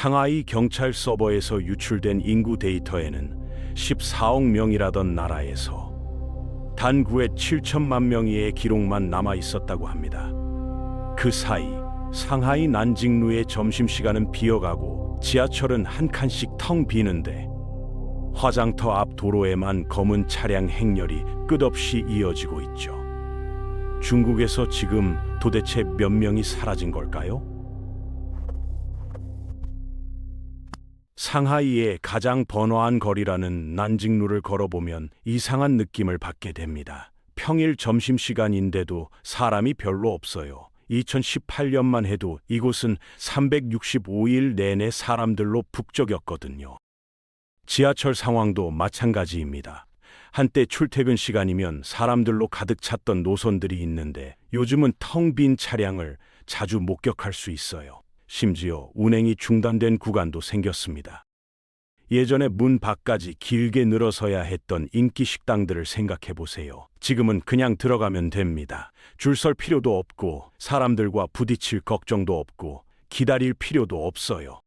상하이 경찰 서버에서 유출된 인구 데이터에는 14억 명이라던 나라에서 단 9에 7천만 명의의 기록만 남아 있었다고 합니다. 그 사이 상하이 난징루의 점심시간은 비어가고 지하철은 한 칸씩 텅 비는데 화장터 앞 도로에만 검은 차량 행렬이 끝없이 이어지고 있죠. 중국에서 지금 도대체 몇 명이 사라진 걸까요? 상하이의 가장 번화한 거리라는 난징루를 걸어보면 이상한 느낌을 받게 됩니다. 평일 점심시간인데도 사람이 별로 없어요. 2018년만 해도 이곳은 365일 내내 사람들로 북적였거든요. 지하철 상황도 마찬가지입니다. 한때 출퇴근 시간이면 사람들로 가득 찼던 노선들이 있는데 요즘은 텅 빈 차량을 자주 목격할 수 있어요. 심지어 운행이 중단된 구간도 생겼습니다. 예전에 문 밖까지 길게 늘어서야 했던 인기 식당들을 생각해 보세요. 지금은 그냥 들어가면 됩니다. 줄 설 필요도 없고 사람들과 부딪힐 걱정도 없고 기다릴 필요도 없어요.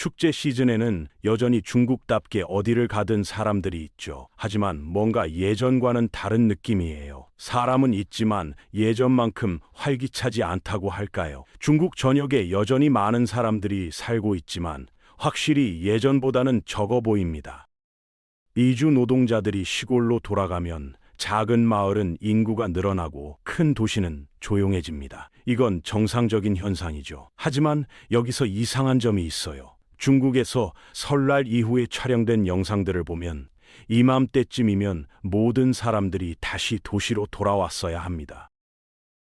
축제 시즌에는 여전히 중국답게 어디를 가든 사람들이 있죠. 하지만 뭔가 예전과는 다른 느낌이에요. 사람은 있지만 예전만큼 활기차지 않다고 할까요? 중국 전역에 여전히 많은 사람들이 살고 있지만 확실히 예전보다는 적어 보입니다. 이주 노동자들이 시골로 돌아가면 작은 마을은 인구가 늘어나고 큰 도시는 조용해집니다. 이건 정상적인 현상이죠. 하지만 여기서 이상한 점이 있어요. 중국에서 설날 이후에 촬영된 영상들을 보면 이맘때쯤이면 모든 사람들이 다시 도시로 돌아왔어야 합니다.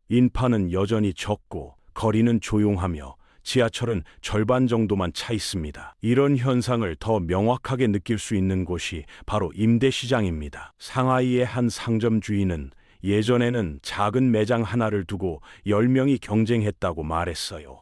인파는 여전히 적고 거리는 조용하며 지하철은 절반 정도만 차 있습니다. 이런 현상을 더 명확하게 느낄 수 있는 곳이 바로 임대시장입니다. 상하이의 한 상점 주인은 예전에는 작은 매장 하나를 두고 10명이 경쟁했다고 말했어요.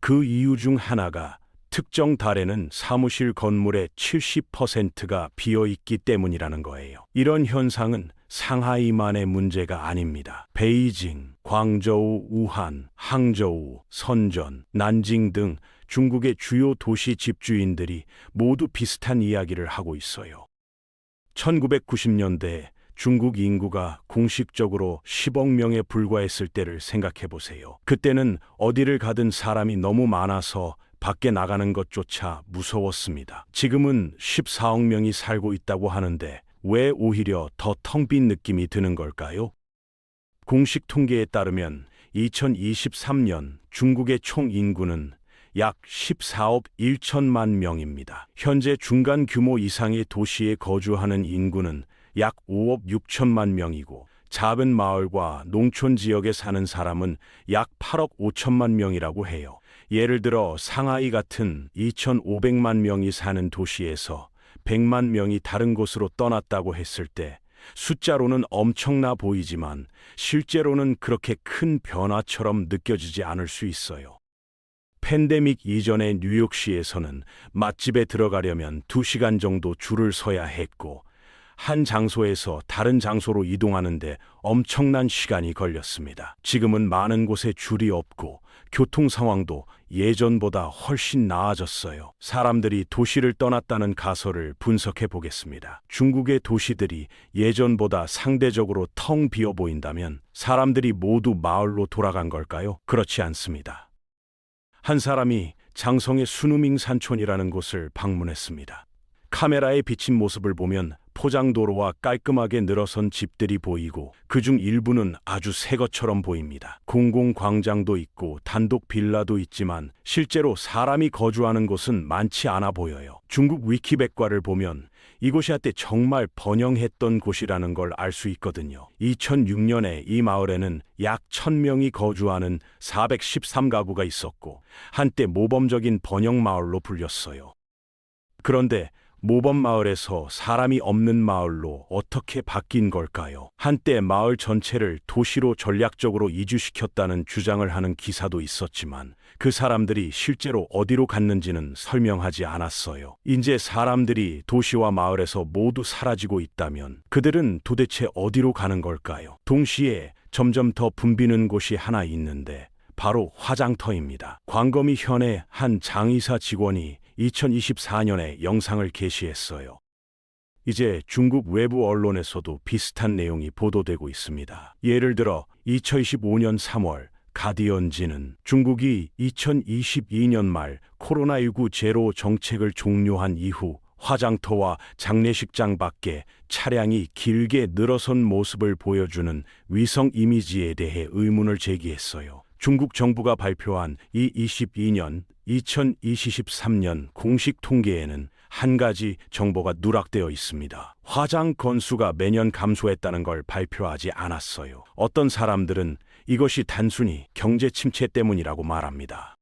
그 이유 중 하나가 특정 달에는 사무실 건물의 70%가 비어 있기 때문이라는 거예요. 이런 현상은 상하이만의 문제가 아닙니다. 베이징, 광저우, 우한, 항저우, 선전, 난징 등 중국의 주요 도시 집주인들이 모두 비슷한 이야기를 하고 있어요. 1990년대에 중국 인구가 공식적으로 10억 명에 불과했을 때를 생각해 보세요. 그때는 어디를 가든 사람이 너무 많아서 밖에 나가는 것조차 무서웠습니다. 지금은 14억 명이 살고 있다고 하는데 왜 오히려 더 텅 빈 느낌이 드는 걸까요? 공식 통계에 따르면 2023년 중국의 총 인구는 약 14억 1천만 명입니다. 현재 중간 규모 이상의 도시에 거주하는 인구는 약 5억 6천만 명이고 작은 마을과 농촌 지역에 사는 사람은 약 8억 5천만 명이라고 해요. 예를 들어 상하이 같은 2,500만 명이 사는 도시에서 100만 명이 다른 곳으로 떠났다고 했을 때 숫자로는 엄청나 보이지만 실제로는 그렇게 큰 변화처럼 느껴지지 않을 수 있어요. 팬데믹 이전의 뉴욕시에서는 맛집에 들어가려면 2시간 정도 줄을 서야 했고 한 장소에서 다른 장소로 이동하는데 엄청난 시간이 걸렸습니다. 지금은 많은 곳에 줄이 없고 교통 상황도 예전보다 훨씬 나아졌어요. 사람들이 도시를 떠났다는 가설을 분석해 보겠습니다. 중국의 도시들이 예전보다 상대적으로 텅 비어 보인다면 사람들이 모두 마을로 돌아간 걸까요? 그렇지 않습니다. 한 사람이 장성의 수누밍 산촌이라는 곳을 방문했습니다. 카메라에 비친 모습을 보면 포장도로와 깔끔하게 늘어선 집들이 보이고 그중 일부는 아주 새 것처럼 보입니다. 공공광장도 있고 단독 빌라도 있지만 실제로 사람이 거주하는 곳은 많지 않아 보여요. 중국 위키백과를 보면 이곳이 한때 정말 번영했던 곳이라는 걸 알 수 있거든요. 2006년에 이 마을에는 약 1000명이 거주하는 413가구가 있었고 한때 모범적인 번영 마을로 불렸어요. 그런데 모범 마을에서 사람이 없는 마을로 어떻게 바뀐 걸까요? 한때 마을 전체를 도시로 전략적으로 이주시켰다는 주장을 하는 기사도 있었지만 그 사람들이 실제로 어디로 갔는지는 설명하지 않았어요. 이제 사람들이 도시와 마을에서 모두 사라지고 있다면 그들은 도대체 어디로 가는 걸까요? 동시에 점점 더 붐비는 곳이 하나 있는데 바로 화장터입니다. 광검이 현의 한 장의사 직원이 2024년에 영상을 게시했어요. 이제 중국 외부 언론에서도 비슷한 내용이 보도되고 있습니다. 예를 들어 2025년 3월 가디언지는 중국이 2022년 말 코로나19 제로 정책을 종료한 이후 화장터와 장례식장 밖에 차량이 길게 늘어선 모습을 보여주는 위성 이미지에 대해 의문을 제기했어요. 중국 정부가 발표한 이 22년 2023년 공식 통계에는 한 가지 정보가 누락되어 있습니다. 화장 건수가 매년 감소했다는 걸 발표하지 않았어요. 어떤 사람들은 이것이 단순히 경제 침체 때문이라고 말합니다.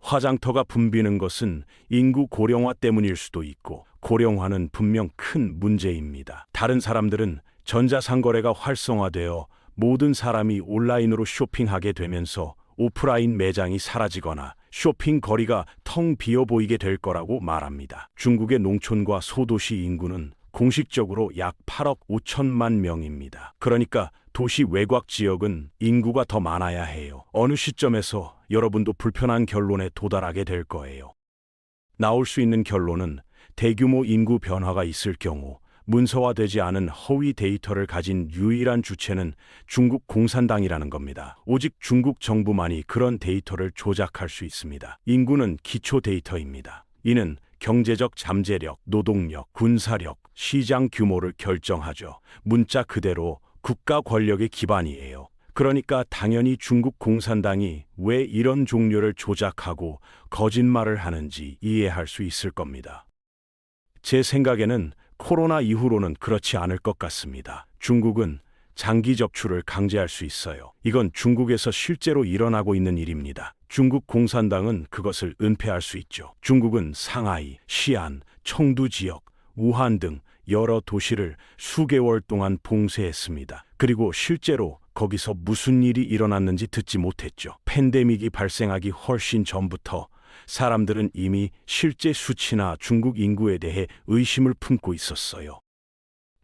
화장터가 붐비는 것은 인구 고령화 때문일 수도 있고 고령화는 분명 큰 문제입니다. 다른 사람들은 전자상거래가 활성화되어 모든 사람이 온라인으로 쇼핑하게 되면서 오프라인 매장이 사라지거나 쇼핑 거리가 텅 비어 보이게 될 거라고 말합니다. 중국의 농촌과 소도시 인구는 공식적으로 약 8억 5천만 명입니다. 그러니까 도시 외곽 지역은 인구가 더 많아야 해요. 어느 시점에서 여러분도 불편한 결론에 도달하게 될 거예요. 나올 수 있는 결론은 대규모 인구 변화가 있을 경우 문서화되지 않은 허위 데이터를 가진 유일한 주체는 중국 공산당이라는 겁니다. 오직 중국 정부만이 그런 데이터를 조작할 수 있습니다. 인구는 기초 데이터입니다. 이는 경제적 잠재력, 노동력, 군사력, 시장 규모를 결정하죠. 문자 그대로 국가 권력의 기반이에요. 그러니까 당연히 중국 공산당이 왜 이런 종류를 조작하고 거짓말을 하는지 이해할 수 있을 겁니다. 제 생각에는 코로나 이후로는 그렇지 않을 것 같습니다. 중국은 장기 적출을 강제할 수 있어요. 이건 중국에서 실제로 일어나고 있는 일입니다. 중국 공산당은 그것을 은폐할 수 있죠. 중국은 상하이, 시안, 청두 지역, 우한 등 여러 도시를 수개월 동안 봉쇄했습니다. 그리고 실제로 거기서 무슨 일이 일어났는지 듣지 못했죠. 팬데믹이 발생하기 훨씬 전부터 사람들은 이미 실제 수치나 중국 인구에 대해 의심을 품고 있었어요.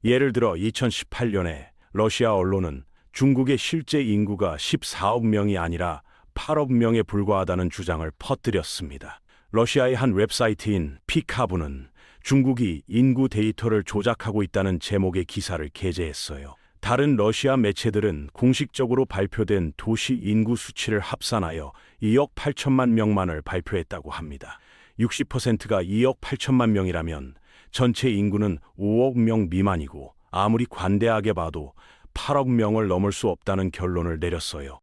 예를 들어 2018년에 러시아 언론은 중국의 실제 인구가 14억 명이 아니라 8억 명에 불과하다는 주장을 퍼뜨렸습니다. 러시아의 한 웹사이트인 피카부는 중국이 인구 데이터를 조작하고 있다는 제목의 기사를 게재했어요. 다른 러시아 매체들은 공식적으로 발표된 도시 인구 수치를 합산하여 2억 8천만 명만을 발표했다고 합니다. 60%가 2억 8천만 명이라면 전체 인구는 5억 명 미만이고 아무리 관대하게 봐도 8억 명을 넘을 수 없다는 결론을 내렸어요.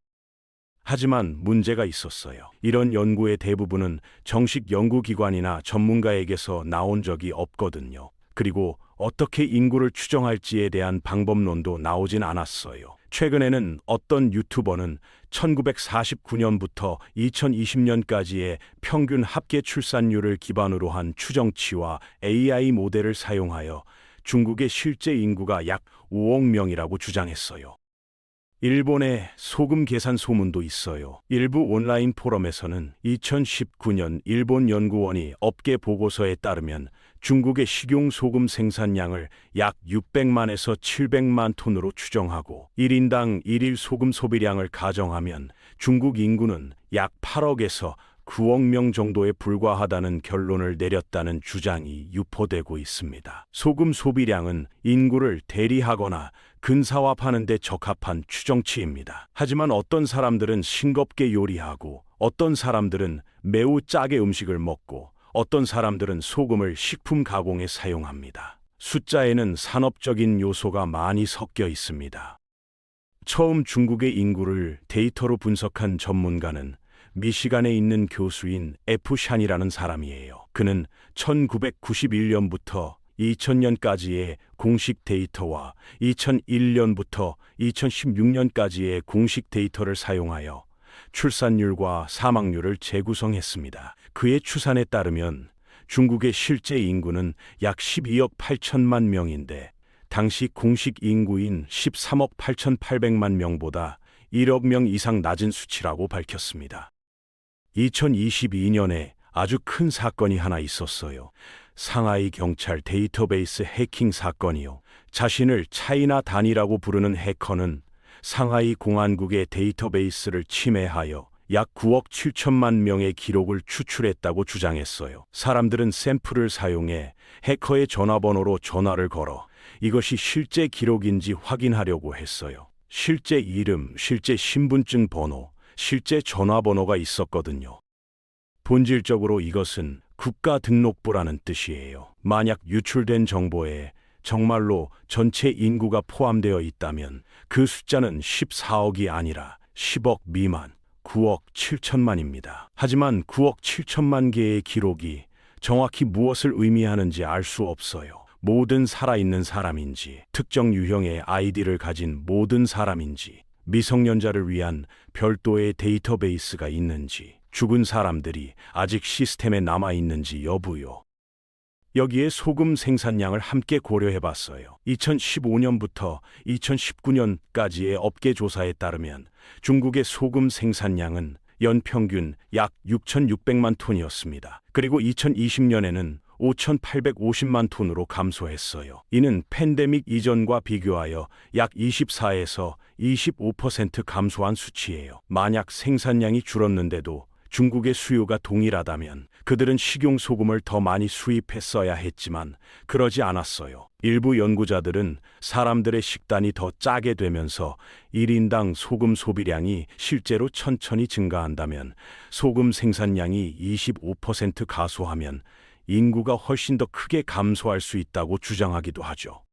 하지만 문제가 있었어요. 이런 연구의 대부분은 정식 연구기관이나 전문가에게서 나온 적이 없거든요. 그리고 어떻게 인구를 추정할지에 대한 방법론도 나오진 않았어요. 최근에는 어떤 유튜버는 1949년부터 2020년까지의 평균 합계 출산율을 기반으로 한 추정치와 AI 모델을 사용하여 중국의 실제 인구가 약 5억 명이라고 주장했어요. 일본의 소금 계산 소문도 있어요. 일부 온라인 포럼에서는 2019년 일본 연구원이 업계 보고서에 따르면 중국의 식용 소금 생산량을 약 600만에서 700만 톤으로 추정하고 1인당 1일 소금 소비량을 가정하면 중국 인구는 약 8억에서 9억 명 정도에 불과하다는 결론을 내렸다는 주장이 유포되고 있습니다. 소금 소비량은 인구를 대리하거나 근사화하는 데 적합한 추정치입니다. 하지만 어떤 사람들은 싱겁게 요리하고 어떤 사람들은 매우 짜게 음식을 먹고 어떤 사람들은 소금을 식품 가공에 사용합니다. 숫자에는 산업적인 요소가 많이 섞여 있습니다. 처음 중국의 인구를 데이터로 분석한 전문가는 미시간에 있는 교수인 에프 샨이라는 사람이에요. 그는 1991년부터 2000년까지의 공식 데이터와 2001년부터 2016년까지의 공식 데이터를 사용하여 출산율과 사망률을 재구성했습니다. 그의 추산에 따르면 중국의 실제 인구는 약 12억 8천만 명인데 당시 공식 인구인 13억 8,800만 명보다 1억 명 이상 낮은 수치라고 밝혔습니다. 2022년에 아주 큰 사건이 하나 있었어요. 상하이 경찰 데이터베이스 해킹 사건이요. 자신을 차이나 단이라고 부르는 해커는 상하이 공안국의 데이터베이스를 침해하여 약 9억 7천만 명의 기록을 추출했다고 주장했어요. 사람들은 샘플을 사용해 해커의 전화번호로 전화를 걸어 이것이 실제 기록인지 확인하려고 했어요. 실제 이름, 실제 신분증 번호, 실제 전화번호가 있었거든요. 본질적으로 이것은 국가 등록부라는 뜻이에요. 만약 유출된 정보에 정말로 전체 인구가 포함되어 있다면 그 숫자는 14억이 아니라 10억 미만, 9억 7천만입니다. 하지만 9억 7천만 개의 기록이 정확히 무엇을 의미하는지 알 수 없어요. 모든 살아있는 사람인지, 특정 유형의 아이디를 가진 모든 사람인지, 미성년자를 위한 별도의 데이터베이스가 있는지, 죽은 사람들이 아직 시스템에 남아 있는지 여부요. 여기에 소금 생산량을 함께 고려해 봤어요. 2015년부터 2019년까지의 업계 조사에 따르면 중국의 소금 생산량은 연평균 약 6,600만 톤이었습니다. 그리고 2020년에는 5,850만 톤으로 감소했어요. 이는 팬데믹 이전과 비교하여 약 24에서 25% 감소한 수치예요. 만약 생산량이 줄었는데도 중국의 수요가 동일하다면 그들은 식용 소금을 더 많이 수입했어야 했지만 그러지 않았어요. 일부 연구자들은 사람들의 식단이 더 짜게 되면서 1인당 소금 소비량이 실제로 천천히 증가한다면 소금 생산량이 25% 가소하면 인구가 훨씬 더 크게 감소할 수 있다고 주장하기도 하죠.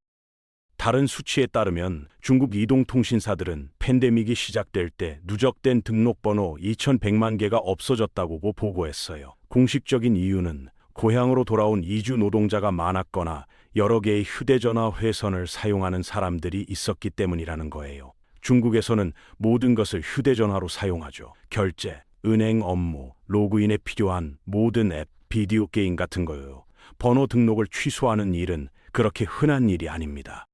다른 수치에 따르면 중국 이동통신사들은 팬데믹이 시작될 때 누적된 등록번호 2,100만 개가 없어졌다고 보고했어요. 공식적인 이유는 고향으로 돌아온 이주 노동자가 많았거나 여러 개의 휴대전화 회선을 사용하는 사람들이 있었기 때문이라는 거예요. 중국에서는 모든 것을 휴대전화로 사용하죠. 결제, 은행 업무, 로그인에 필요한 모든 앱, 비디오 게임 같은 거요. 번호 등록을 취소하는 일은 그렇게 흔한 일이 아닙니다.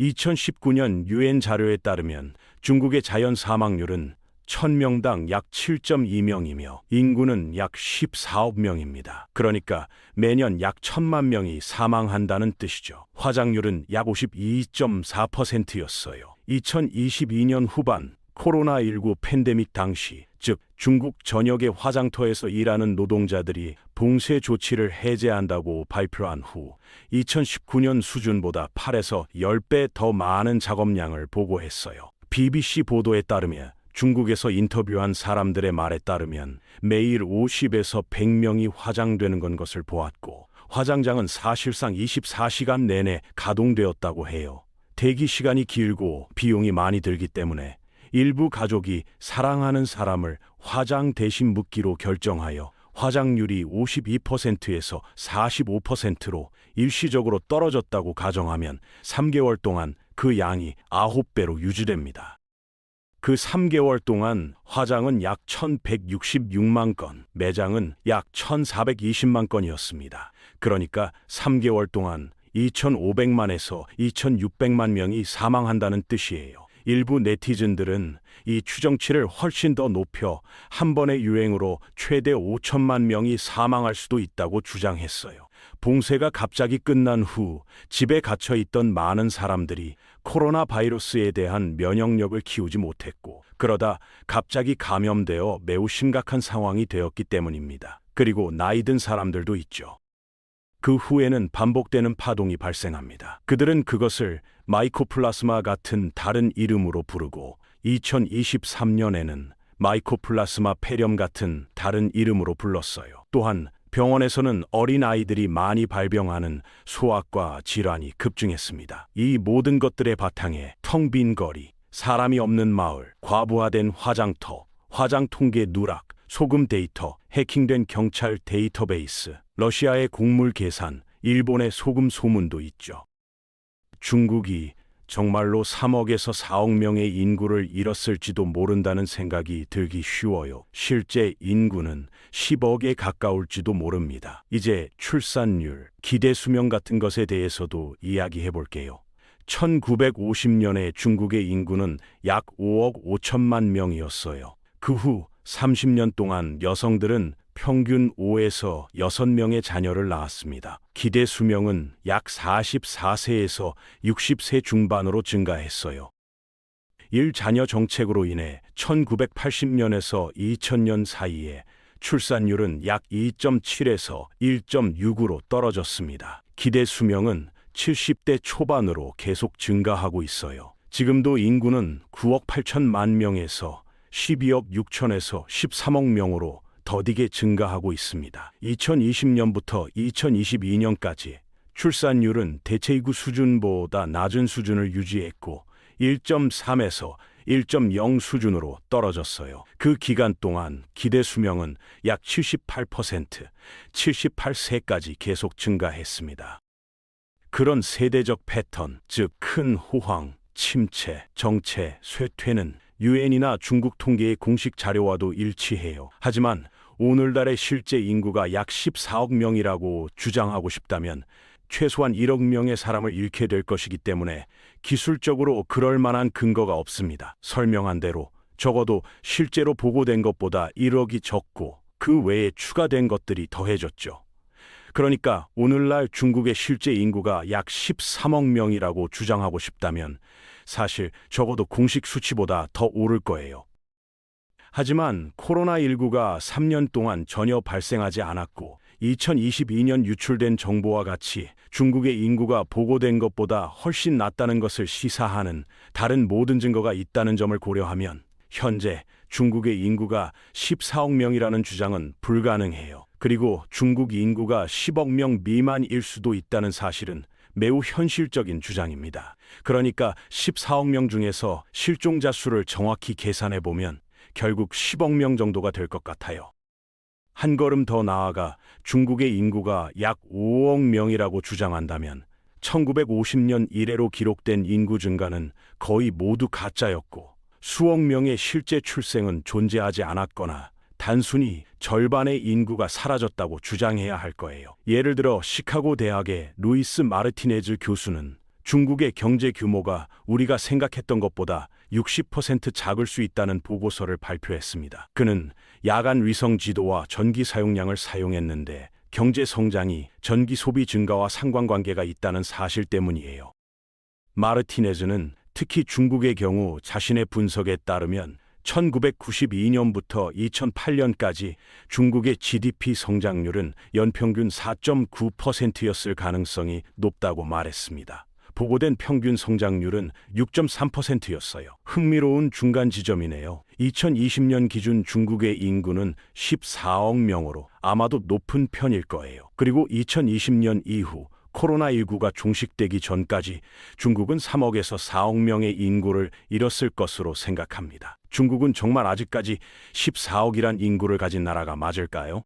2019년 유엔 자료에 따르면 중국의 자연 사망률은 1000명당 약 7.2명이며 인구는 약 14억 명입니다. 그러니까 매년 약 1000만 명이 사망한다는 뜻이죠. 화장률은 약 52.4%였어요. 2022년 후반 코로나19 팬데믹 당시, 즉 중국 전역의 화장터에서 일하는 노동자들이 봉쇄 조치를 해제한다고 발표한 후 2019년 수준보다 8에서 10배 더 많은 작업량을 보고했어요. BBC 보도에 따르면 중국에서 인터뷰한 사람들의 말에 따르면 매일 50에서 100명이 화장되는 건 것을 보았고 화장장은 사실상 24시간 내내 가동되었다고 해요. 대기 시간이 길고 비용이 많이 들기 때문에 일부 가족이 사랑하는 사람을 화장 대신 묻기로 결정하여 화장률이 52%에서 45%로 일시적으로 떨어졌다고 가정하면 3개월 동안 그 양이 9배로 유지됩니다. 그 3개월 동안 화장은 약 1166만 건, 매장은 약 1420만 건이었습니다. 그러니까 3개월 동안 2500만에서 2600만 명이 사망한다는 뜻이에요. 일부 네티즌들은 이 추정치를 훨씬 더 높여 한 번의 유행으로 최대 5천만 명이 사망할 수도 있다고 주장했어요. 봉쇄가 갑자기 끝난 후 집에 갇혀 있던 많은 사람들이 코로나 바이러스에 대한 면역력을 키우지 못했고 그러다 갑자기 감염되어 매우 심각한 상황이 되었기 때문입니다. 그리고 나이 든 사람들도 있죠. 그 후에는 반복되는 파동이 발생합니다. 그들은 그것을 마이코플라스마 같은 다른 이름으로 부르고 2023년에는 마이코플라스마 폐렴 같은 다른 이름으로 불렀어요. 또한 병원에서는 어린 아이들이 많이 발병하는 소아과 질환이 급증했습니다. 이 모든 것들의 바탕에 텅 빈 거리, 사람이 없는 마을, 과부하된 화장터, 화장 통계 누락, 소금 데이터, 해킹된 경찰 데이터베이스, 러시아의 곡물 계산, 일본의 소금 소문도 있죠. 중국이 정말로 3억에서 4억 명의 인구를 잃었을지도 모른다는 생각이 들기 쉬워요. 실제 인구는 10억에 가까울지도 모릅니다. 이제 출산율, 기대 수명 같은 것에 대해서도 이야기해 볼게요. 1950년에 중국의 인구는 약 5억 5천만 명이었어요. 그 후 30년 동안 여성들은 평균 5에서 6명의 자녀를 낳았습니다. 기대 수명은 약 44세에서 60세 중반으로 증가했어요. 일자녀 정책으로 인해 1980년에서 2000년 사이에 출산율은 약 2.7에서 1.6으로 떨어졌습니다. 기대 수명은 70대 초반으로 계속 증가하고 있어요. 지금도 인구는 9억 8천만 명에서 12억 6천에서 13억 명으로 더디게 증가하고 있습니다. 2020년부터 2022년까지 출산율은 대체인구 수준보다 낮은 수준을 유지했고 1.3에서 1.0 수준으로 떨어졌어요. 그 기간 동안 기대 수명은 약 78%, 78세까지 계속 증가했습니다. 그런 세대적 패턴, 즉 큰 호황, 침체, 정체, 쇠퇴는 유엔이나 중국 통계의 공식 자료와도 일치해요. 하지만 오늘날의 실제 인구가 약 14억 명이라고 주장하고 싶다면 최소한 1억 명의 사람을 잃게 될 것이기 때문에 기술적으로 그럴 만한 근거가 없습니다. 설명한 대로 적어도 실제로 보고된 것보다 1억이 적고 그 외에 추가된 것들이 더해졌죠. 그러니까 오늘날 중국의 실제 인구가 약 13억 명이라고 주장하고 싶다면 사실 적어도 공식 수치보다 더 오를 거예요. 하지만 코로나19가 3년 동안 전혀 발생하지 않았고 2022년 유출된 정보와 같이 중국의 인구가 보고된 것보다 훨씬 낮다는 것을 시사하는 다른 모든 증거가 있다는 점을 고려하면 현재 중국의 인구가 14억 명이라는 주장은 불가능해요. 그리고 중국 인구가 10억 명 미만일 수도 있다는 사실은 매우 현실적인 주장입니다. 그러니까 14억 명 중에서 실종자 수를 정확히 계산해 보면 결국 10억 명 정도가 될 것 같아요. 한 걸음 더 나아가 중국의 인구가 약 5억 명이라고 주장한다면 1950년 이래로 기록된 인구 증가는 거의 모두 가짜였고 수억 명의 실제 출생은 존재하지 않았거나 단순히 절반의 인구가 사라졌다고 주장해야 할 거예요. 예를 들어 시카고 대학의 루이스 마르티네즈 교수는 중국의 경제 규모가 우리가 생각했던 것보다 60% 작을 수 있다는 보고서를 발표했습니다. 그는 야간 위성 지도와 전기 사용량을 사용했는데 경제 성장이 전기 소비 증가와 상관관계가 있다는 사실 때문이에요. 마르티네즈는 특히 중국의 경우 자신의 분석에 따르면 1992년부터 2008년까지 중국의 GDP 성장률은 연평균 4.9%였을 가능성이 높다고 말했습니다. 보고된 평균 성장률은 6.3%였어요. 흥미로운 중간 지점이네요. 2020년 기준 중국의 인구는 14억 명으로 아마도 높은 편일 거예요. 그리고 2020년 이후 코로나19가 종식되기 전까지 중국은 3억에서 4억 명의 인구를 잃었을 것으로 생각합니다. 중국은 정말 아직까지 14억이란 인구를 가진 나라가 맞을까요?